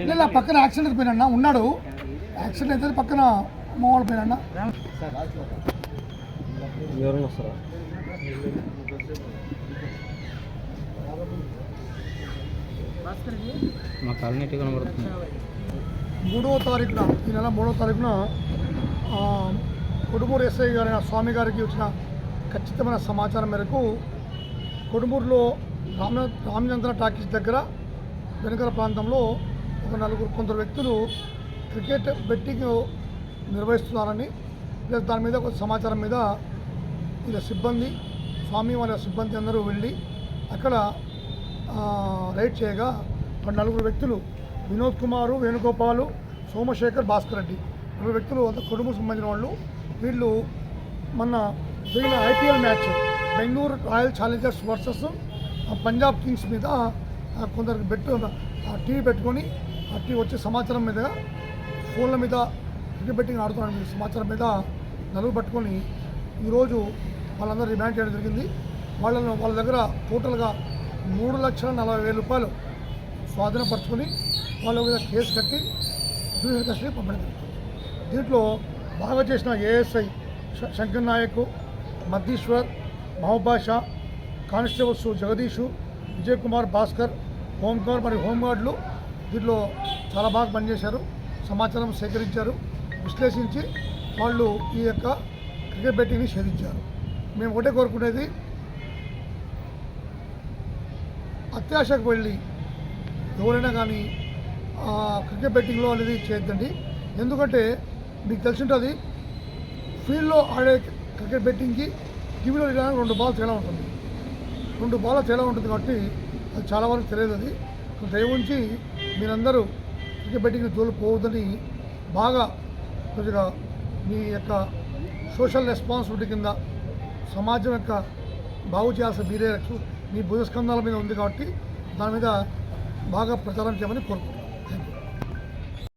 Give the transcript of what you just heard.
లేదు పక్కన యాక్సిడెంట్ పోయినా ఉన్నాడు. యాక్సిడెంట్ అయితే పక్కన మా వాళ్ళు పోయినా ఎవరైనా వస్తారా? మా కాలనీ కనబడుతుంది? మూడవ తారీఖున ఈ నెల మూడవ తారీఖున ఆ, కొడుమూరు ఎస్ఐ గారి స్వామి గారికి వచ్చిన ఖచ్చితమైన సమాచారం మేరకు కొడుమూరులో రామ రామచంద్ర టాకీస్ దగ్గర వెనుకల ప్రాంతంలో ఒక నలుగురు కొందరు వ్యక్తులు క్రికెట్ బెట్టింగ్ నిర్వహిస్తున్నారని ప్లస్ దాని మీద కొంత సమాచారం మీద ఇలా సిబ్బంది స్వామి వాళ్ళ సిబ్బంది అందరూ వెళ్ళి అక్కడ రైడ్ చేయగా ఒక నలుగురు వ్యక్తులు వినోద్ కుమారు వేణుగోపాలు సోమశేఖర్ భాస్కర్ రెడ్డి నలుగురు వ్యక్తులు కుటుంబం సంబంధించిన వాళ్ళు. వీళ్ళు మొన్న జరిగిన IPL match Bengaluru Royal Challengers versus Punjab Kings మీద కొందరికి బెట్ టీవీ పెట్టుకొని ఆ టీవీ వచ్చే సమాచారం మీద ఫోన్ల మీద క్రికెట్ బెట్టింగ్ ఆడుతున్నారని సమాచారం మీద నలుగు పట్టుకొని ఈరోజు వాళ్ళందరూ రిమాండ్ చేయడం జరిగింది. వాళ్ళను వాళ్ళ దగ్గర టోటల్గా మూడు లక్షల నలభై వేల రూపాయలు స్వాధీనపరచుకొని వాళ్ళ మీద కేసు కట్టి జ్యుడిషియల్ కస్టడీ పంపడం జరుగుతుంది. దీంట్లో బాగా చేసిన ఏఎస్ఐ శ- Shankar Nayak Maddishwar Mahabasha constables Jagadish Vijay Kumar Bhaskar home guard మరియు హోంగార్డులు దీంట్లో చాలా బాగా పనిచేశారు. సమాచారం సేకరించారు. విశ్లేషించి వాళ్ళు ఈ యొక్క క్రికెట్ బెట్టింగ్ని షేధించారు మేము ఒకటే కోరుకునేది అత్యాశకు వెళ్ళి ఎవరైనా కానీ క్రికెట్ బెట్టింగ్లో అనేది చేయొద్దండి. ఎందుకంటే మీకు తెలిసి ఉంటుంది ఫీల్డ్లో ఆడే క్రికెట్ బెట్టింగ్కి టీవీలో రెండు బాల్స్ తేడా ఉంటుంది రెండు బాల తేడా ఉంటుంది కాబట్టి అది చాలా వరకు తెలియదు అది. దయవుంచి మీరందరూ క్రికెట్ బెట్టింగ్ జోలు పోవద్దని బాగా కొద్దిగా మీ యొక్క సోషల్ రెస్పాన్సిబిలిటీ కింద సమాజం యొక్క బాగు చేయాల్సిన మీరే మీ భుజస్కంధాల మీద ఉంది కాబట్టి దాని మీద బాగా ప్రచారం చేయమని కోరుకుంటున్నాను.